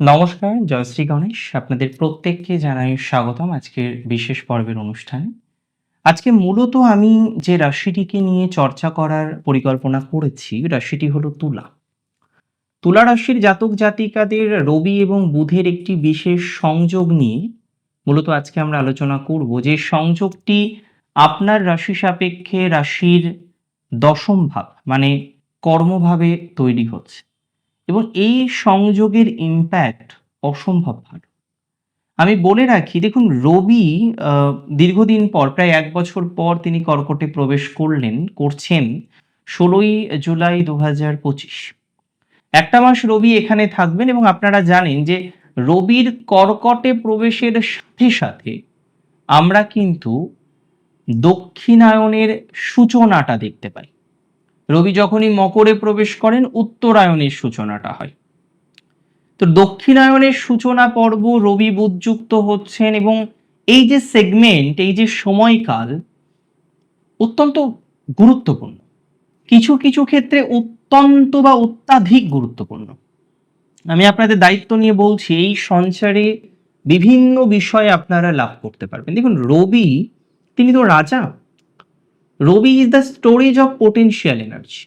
নমস্কার জয়শ্রী গণেশ। আপনাদের প্রত্যেককে জানাই স্বাগতম আজকের বিশেষ পর্বের অনুষ্ঠানে। আজকে মূলত আমি যে রাশিটিকে নিয়ে চর্চা করার পরিকল্পনা করেছি, রাশিটি হলো তুলা। তুলা রাশির জাতক জাতিকাদের রবি এবং বুধের একটি বিশেষ সংযোগ নিয়ে মূলত আজকে আমরা আলোচনা করব, যে সংযোগটি আপনার রাশি সাপেক্ষে রাশির দশম ভাব মানে কর্মভাবে তৈরি হচ্ছে। এবং এই সংযোগের ইম্প্যাক্ট অসম্ভব ভালো। আমি বলে রাখি, দেখুন, রবি দীর্ঘদিন পর, প্রায় এক বছর পর তিনি কর্কটে প্রবেশ করলেন, করছেন ষোলোই জুলাই দু হাজার পঁচিশ। একটা মাস রবি এখানে থাকবেন এবং আপনারা জানেন যে রবির কর্কটে প্রবেশের সাথে সাথে আমরা কিন্তু দক্ষিণায়নের সূচনাটা দেখতে পাই। রবি যখনই মকরে প্রবেশ করেন, উত্তরায়ণের সূচনাটা হয়। তো দক্ষিণায়নের সূচনা পর্ব রবি বুধযুক্ত হচ্ছেন এবং এই যে সেগমেন্ট এই যে সময়কাল অত্যন্ত গুরুত্বপূর্ণ। কিছু কিছু ক্ষেত্রে অত্যন্ত বা অত্যাধিক গুরুত্বপূর্ণ। আমি আপনাদের দায়িত্ব নিয়ে বলছি, এই সঞ্চারে বিভিন্ন বিষয় আপনারা লাভ করতে পারবেন। দেখুন, রবি, তিনি তো রাজা। Rabi is the storage of potential energy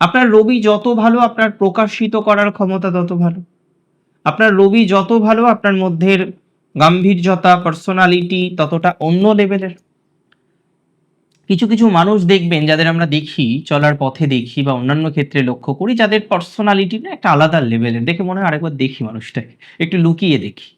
আপনার রবি যত ভালো, আপনার প্রকাশিত করার ক্ষমতা তত ভালো। আপনার রবি যত ভালো, আপনার মধ্যে গাম্ভীর্যতা পার্সোনালিটি ততটা অন্য লেভেলের কিছু কিছু মানুষ দেখবেন, যাদের আমরা দেখি, চলার পথে দেখি বা অন্যান্য ক্ষেত্রে লক্ষ্য করি, যাদের পার্সোনালিটি না একটা আলাদা লেভেলের দেখে মনে হয় আরেকবার দেখি মানুষটাকে। একটু লুকিয়ে দেখি।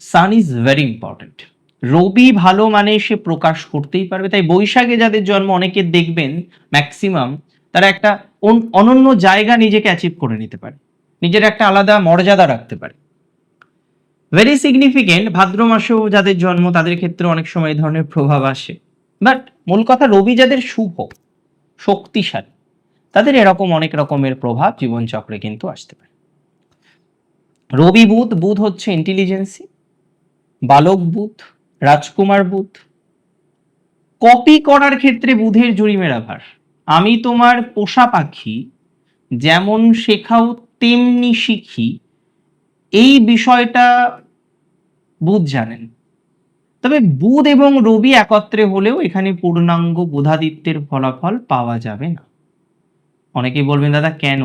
Sun is very important Rabi ভালো মানে সে প্রকাশ করতেই পারবে। তাই বৈশাখে যাদের জন্ম অনেকে দেখবেন ম্যাক্সিমাম তারা একটা অন- অনন্য জায়গা নিজেকে অ্যাচিভ করে নিতে পারে। নিজের একটা আলাদা মর্যাদা রাখতে পারে। ভেরি সিগনিফিকেন্ট ভাদ্র মাসেও যাদের জন্ম, তাদের ক্ষেত্রে অনেক সময় ধরনের প্রভাব আসে। বাট মূল কথা রবি যাদের শুভ, শক্তিশালী, তাদের এরকম অনেক রকমের প্রভাব জীবনচক্রে কিন্তু আসতে পারে। রবি বুধ বুধ হচ্ছে ইন্টেলিজেন্সি বালক বুধ রাজকুমার বুধ। কপি করার ক্ষেত্রে বুধের জুড়িমের আভার আমি তোমার পোষা পাখি, যেমন শেখাও তেমনি শিখি। এই বিষয়টা বুধ জানেন। তবে বুধ এবং রবি একত্রে হলেও এখানে পূর্ণাঙ্গ বুধাদিত্যের ফলাফল পাওয়া যাবে না। অনেকে বলবেন, দাদা, কেন?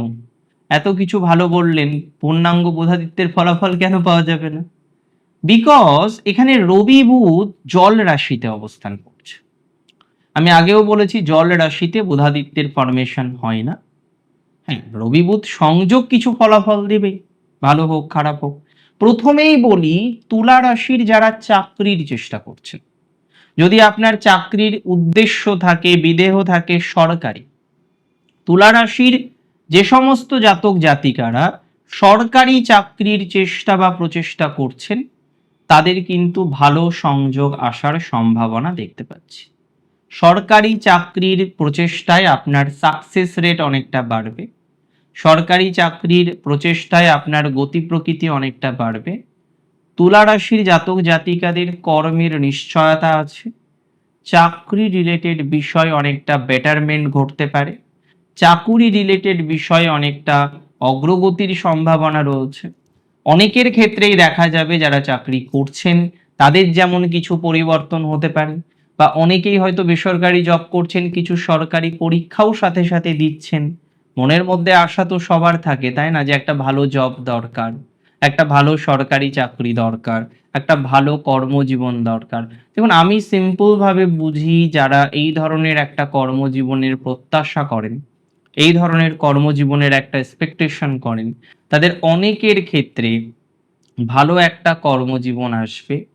এত কিছু ভালো বললেন, পূর্ণাঙ্গ বুধাদিত্যের ফলাফল কেন পাওয়া যাবে না? বিকজ এখানে রবি বুধ জল রাশিতে অবস্থান করছে। আমি আগেও বলেছি, জল রাশিতে বুধাদিত্যের ফরমেশন হয় না। হ্যাঁ রবি বুধ সংযোগ কিছু ফলাফল দেবে, ভালো হোক, খারাপ হোক। প্রথমেই বলি, তুলা রাশির যারা চাকরির চেষ্টা করছেন, যদি আপনার চাকরির উদ্দেশ্য থাকে, বিদেহ থাকে, সরকারি, তুলা রাশির যে সমস্ত জাতক জাতিকারা সরকারি চাকরির চেষ্টা বা প্রচেষ্টা করছেন তাদের কিন্তু ভালো সংযোগ আসার সম্ভাবনা দেখতে পাচ্ছি। সরকারি চাকরির প্রচেষ্টায় আপনার সাকসেস রেট অনেকটা বাড়বে। সরকারি চাকরির প্রচেষ্টায় আপনার গতি প্রকৃতি অনেকটা বাড়বে। তুলা রাশির জাতক জাতিকাদের কর্মের নিশ্চয়তা আছে। চাকরি রিলেটেড বিষয় অনেকটা বেটারমেন্ট ঘটতে পারে। চাকুরি রিলেটেড বিষয়ে অনেকটা অগ্রগতির সম্ভাবনা রয়েছে। অনেকের ক্ষেত্রেই দেখা যাবে যারা চাকরি করছেন, তাদের যেমন কিছু পরিবর্তন হতে পারে বা অনেকেই হয়তো বেসরকারি জব করছেন, কিছু সরকারি পরীক্ষাও সাথে সাথে দিচ্ছেন। মনের মধ্যে আশা তো সবার থাকে, তাই না? যে একটা ভালো জব দরকার, একটা ভালো সরকারি চাকরি দরকার, একটা ভালো কর্মজীবন দরকার। দেখুন, আমি সিম্পল ভাবে বুঝি যারা এই ধরনের একটা কর্মজীবনের প্রত্যাশা করেন এই ধরনের কর্মজীবনের একটা এক্সপেকটেশন করেন। তাদের অনেকের ক্ষেত্রে ভালো একটা কর্মজীবন আসবে,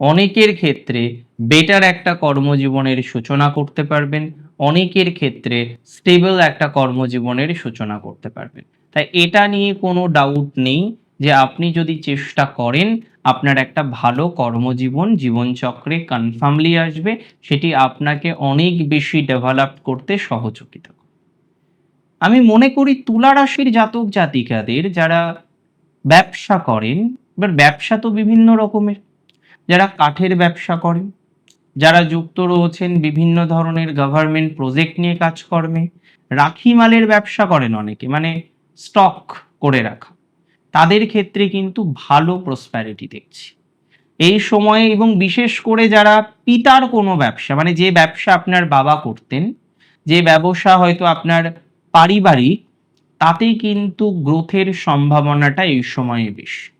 অনেকের ক্ষেত্রে বেটার একটা কর্মজীবনের সূচনা করতে পারবেন, অনেকের ক্ষেত্রে স্টেবল একটা কর্মজীবনের সূচনা করতে পারবেন। তাই এটা নিয়ে কোনো ডাউট নেই যে আপনি যদি চেষ্টা করেন, আপনার একটা ভালো কর্মজীবন, জীবনচক্রে কনফার্মলি আসবে, সেটি আপনাকে অনেক বেশি ডেভেলপ করতে সহযোগিতা আমি মনে করি তুলা রাশির জাতক জাতিকাদের যারা ব্যবসা করেন, এবার ব্যবসা তো বিভিন্ন রকমের। যারা কাঠের ব্যবসা করেন, যারা যুক্ত রয়েছেন বিভিন্ন ধরনের গভর্নমেন্ট প্রজেক্ট নিয়ে কাজকর্মে, রাখি মালের ব্যবসা করেন অনেকে মানে স্টক করে রাখা। তাদের ক্ষেত্রে কিন্তু ভালো প্রসপ্যারিটি দেখছি। এই সময়ে এবং বিশেষ করে যারা পিতার কোনো ব্যবসা মানে যে ব্যবসা আপনার বাবা করতেন, যে ব্যবসা হয়তো আপনার পারিবারিক তাতে কিন্তু গ্রোথের সম্ভাবনাটা এই সময়ে বেশি।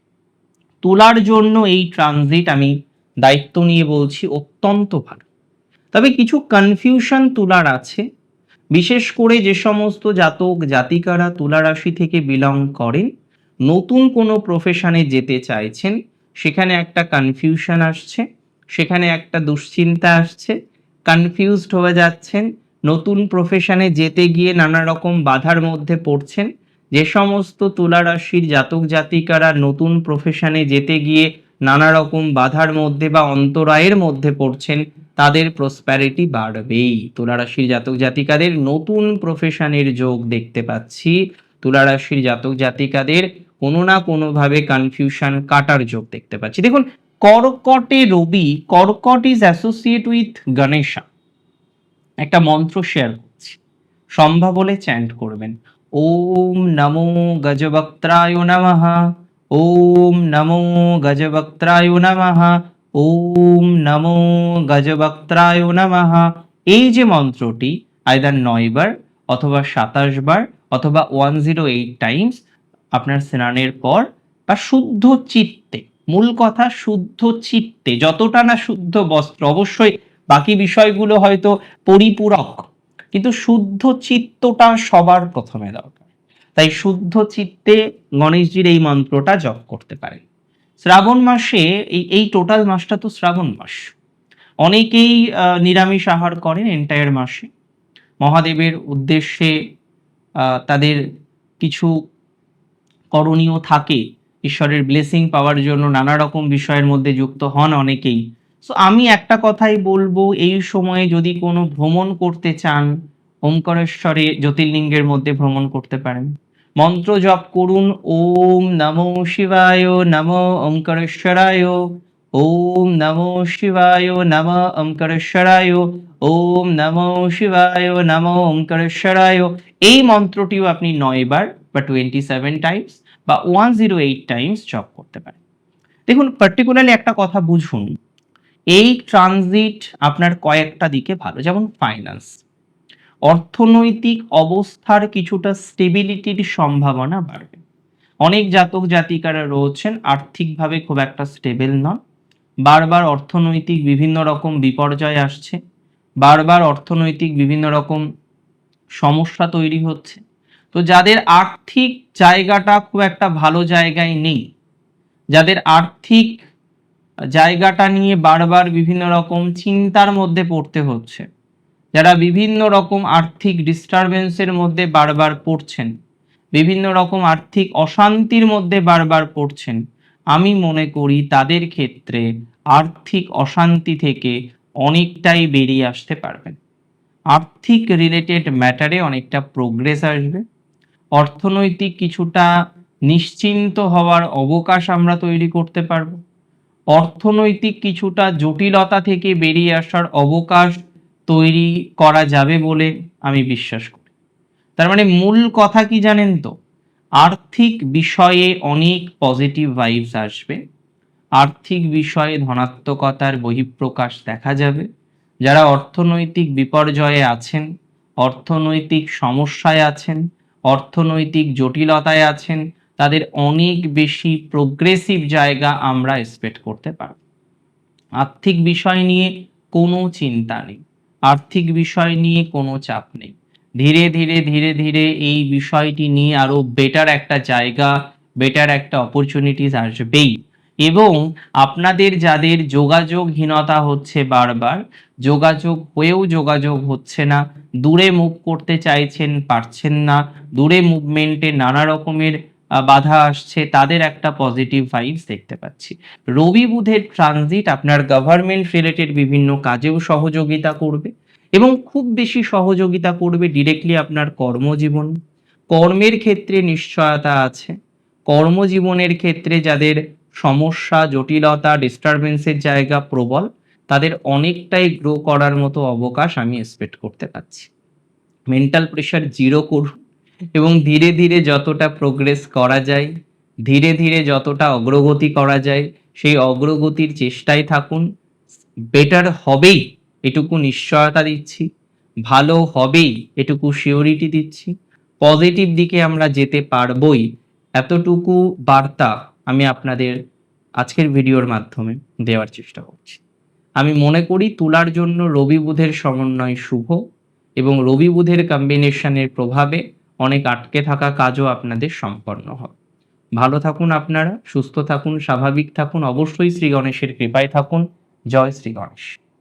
তোলার জন্য এই ট্রানজিট আমি দায়িত্ব নিয়ে বলছি অত্যন্ত ভালো। তবে কিছু কনফিউশন তোলার আছে। বিশেষ করে যে সমস্ত জাতক, জাতিকারা তুলা রাশি থেকে বিলং করেন, নতুন কোনো প্রফেশনে যেতে চাইছেন, সেখানে একটা কনফিউশন আসছে, সেখানে একটা দুশ্চিন্তা আসছে কনফিউজড হয়ে যাচ্ছেন নতুন প্রফেশনে যেতে গিয়ে নানা রকম বাধার মধ্যে পড়ছেন। যে সমস্ত তুলা রাশির জাতক জাতিকারা নতুন প্রফেশনে যেতে গিয়ে নানা রকম বাধার মধ্যে বা অন্তরায়ের মধ্যে পড়ছেন, তাদের প্রসপ্যারিটি বাড়বেই। তুলা রাশির জাতক জাতিকাদের নতুন প্রফেশনের যোগ দেখতে পাচ্ছি। তুলা রাশির জাতক জাতিকাদের কোনো না কোনোভাবে কনফিউশন কাটার যোগ দেখতে পাচ্ছি। দেখুন, কর্কটে রবি, কর্কট ইজ অ্যাসোসিয়েট উইথ গণেশা একটা মন্ত্র শেয়ার করছি। সম্ভব হলে চ্যান্ট করবেন। ওম নমো গজবক্ত্রায় নমঃ। ওম নমো গজবক্ত্রায় নমঃ। ওম নমো গজবক্ত্রায় নমঃ। এই যে মন্ত্রটি আইদার নয় বার অথবা সাতাশ বার অথবা ওয়ান জিরো এইট টাইমস আপনার স্নানের পর বা শুদ্ধ চিত্তে, মূল কথা শুদ্ধ চিত্তে, যতটা না শুদ্ধ বস্ত্র, অবশ্যই বাকি বিষয়গুলো হয়তো পরিপূরক, কিন্তু শুদ্ধ চিত্তটা সবার প্রথমে দরকার। তাই শুদ্ধ চিত্তে গণেশজির এই মন্ত্রটা জপ করতে পারেন। শ্রাবণ মাসে, এই এই টোটাল মাসটা তো শ্রাবণ মাস। অনেকেই নিরামিষ আহার করেন এন্টায়ার মাসে। মহাদেবের উদ্দেশ্যে তাদের কিছু করণীয় থাকে। ঈশ্বরের ব্লেসিং পাওয়ার জন্য নানা রকম বিষয়ের মধ্যে যুক্ত হন অনেকেই। সো আমি একটা কথাই বলব, এই সময়ে যদি কোনো ভ্রমণ করতে চান, ওমকারেশ্বরে জ্যোতির্লিঙ্গের মধ্যে ভ্রমণ করতে পারেন। মন্ত্র জপ করুন, ওম নমো শিবায় নমো ওমকারেশ্বরায়, ওম নমো শিবায় নম ওমকারেশ্বরায়, ওম নমো শিবায় নম ওমকারেশ্বরায়। এই মন্ত্রটিও আপনি নয়বার বা টোয়েন্টি সেভেন টাইমস বা ওয়ান জিরো এইট টাইমস জপ করতে পারেন। দেখুন পার্টিকুলারলি একটা কথা বুঝুন। এই ট্রানজিট আপনার কয়েকটা দিকে ভালো, যেমন ফাইন্যান্স অর্থনৈতিক অবস্থার কিছুটা স্টেবিলিটির সম্ভাবনা বাড়বে। অনেক জাতক জাতিকারা রয়েছেন, আর্থিকভাবে খুব একটা স্টেবল নন। বারবার অর্থনৈতিক বিভিন্ন রকম বিপর্যয় আসছে। বারবার অর্থনৈতিক বিভিন্ন রকম সমস্যা তৈরি হচ্ছে। তো যাদের আর্থিক জায়গাটা খুব একটা ভালো জায়গায় নেই, যাদের আর্থিক জায়গাটা নিয়ে বারবার বিভিন্ন রকম চিন্তার মধ্যে পড়তে হচ্ছে। যারা বিভিন্ন রকম আর্থিক ডিস্টারবেন্সের মধ্যে বারবার পড়ছেন, বিভিন্ন রকম আর্থিক অশান্তির মধ্যে বারবার পড়ছেন, আমি মনে করি তাদের ক্ষেত্রে আর্থিক অশান্তি থেকে অনেকটাই বেরিয়ে আসতে পারবেন। আর্থিক রিলেটেড ম্যাটারে অনেকটা প্রোগ্রেস আসবে। অর্থনৈতিক কিছুটা নিশ্চিন্ত হওয়ার অবকাশ আমরা তৈরি করতে পারব। অর্থনৈতিক কিছুটা জটিলতা থেকে বেরিয়ে আসার অবকাশ তৈরি করা যাবে বলে আমি বিশ্বাস করি। তার মানে মূল কথা কি জানেন তো? আর্থিক বিষয়ে অনেক পজিটিভ ভাইবস আসবে। আর্থিক বিষয়ে ধনাত্মকতার বহিঃপ্রকাশ দেখা যাবে। যারা অর্থনৈতিক বিপর্যয়ে আছেন, অর্থনৈতিক সমস্যায় আছেন, অর্থনৈতিক জটিলতায় আছেন তাদের অনেক বেশি প্রোগ্রেসিভ জায়গা আমরা এক্সপেক্ট করতে পারব। আর্থিক বিষয় নিয়ে কোনো চিন্তা নেই। আর্থিক বিষয় নিয়ে কোনো চাপ নেই। ধীরে ধীরে ধীরে ধীরে এই বিষয়টি নিয়ে আরও বেটার একটা জায়গা বেটার একটা অপরচুনিটিস আসবেই। এবং আপনাদের যাদের যোগাযোগহীনতা হচ্ছে বারবার, যোগাযোগ হয়েও যোগাযোগ হচ্ছে না, দূরে মুভ করতে চাইছেন, পারছেন না, দূরে মুভমেন্টে নানা রকমের বাধা আসছে, তাদের একটা পজিটিভ ভাইবস দেখতে পাচ্ছি। রবি বুধের ট্রানজিট আপনার গভর্নমেন্ট রিলেটেড বিভিন্ন কাজেও সহযোগিতা করবে এবং খুব বেশি সহযোগিতা করবে ডিরেক্টলি আপনার কর্মজীবন। কর্মের ক্ষেত্রে নিশ্চয়তা আছে। কর্মজীবনের ক্ষেত্রে যাদের সমস্যা, জটিলতা ডিস্টারবেন্সের জায়গা প্রবল, তাদের অনেকটাই গ্রো করার মতো অবকাশ আমি এক্সপেক্ট করতে পারছি মেন্টাল প্রেশার জিরো করুন। এবং ধীরে ধীরে যতটা প্রোগ্রেস করা যায়, ধীরে ধীরে যতটা অগ্রগতি করা যায়, সেই অগ্রগতির চেষ্টায় থাকুন। বেটার হবেই এটুকু নিশ্চয়তা দিচ্ছি, ভালো হবেই এটুকু শিওরিটি দিচ্ছি। পজিটিভ দিকে আমরা যেতে পারবই এতটুকু বার্তা আমি আপনাদের আজকের ভিডিওর মাধ্যমে দেওয়ার চেষ্টা করছি। আমি মনে করি তুলার জন্য রবি বুধের সমন্বয় শুভ এবং রবি বুধের কম্বিনেশনের প্রভাবে অনেক আটকে থাকা কাজও আপনাদের সম্পন্ন হবে। ভালো থাকুন আপনারা, সুস্থ থাকুন, স্বাভাবিক থাকুন, অবশ্যই শ্রী গণেশের কৃপায় থাকুন। জয় শ্রী গণেশ।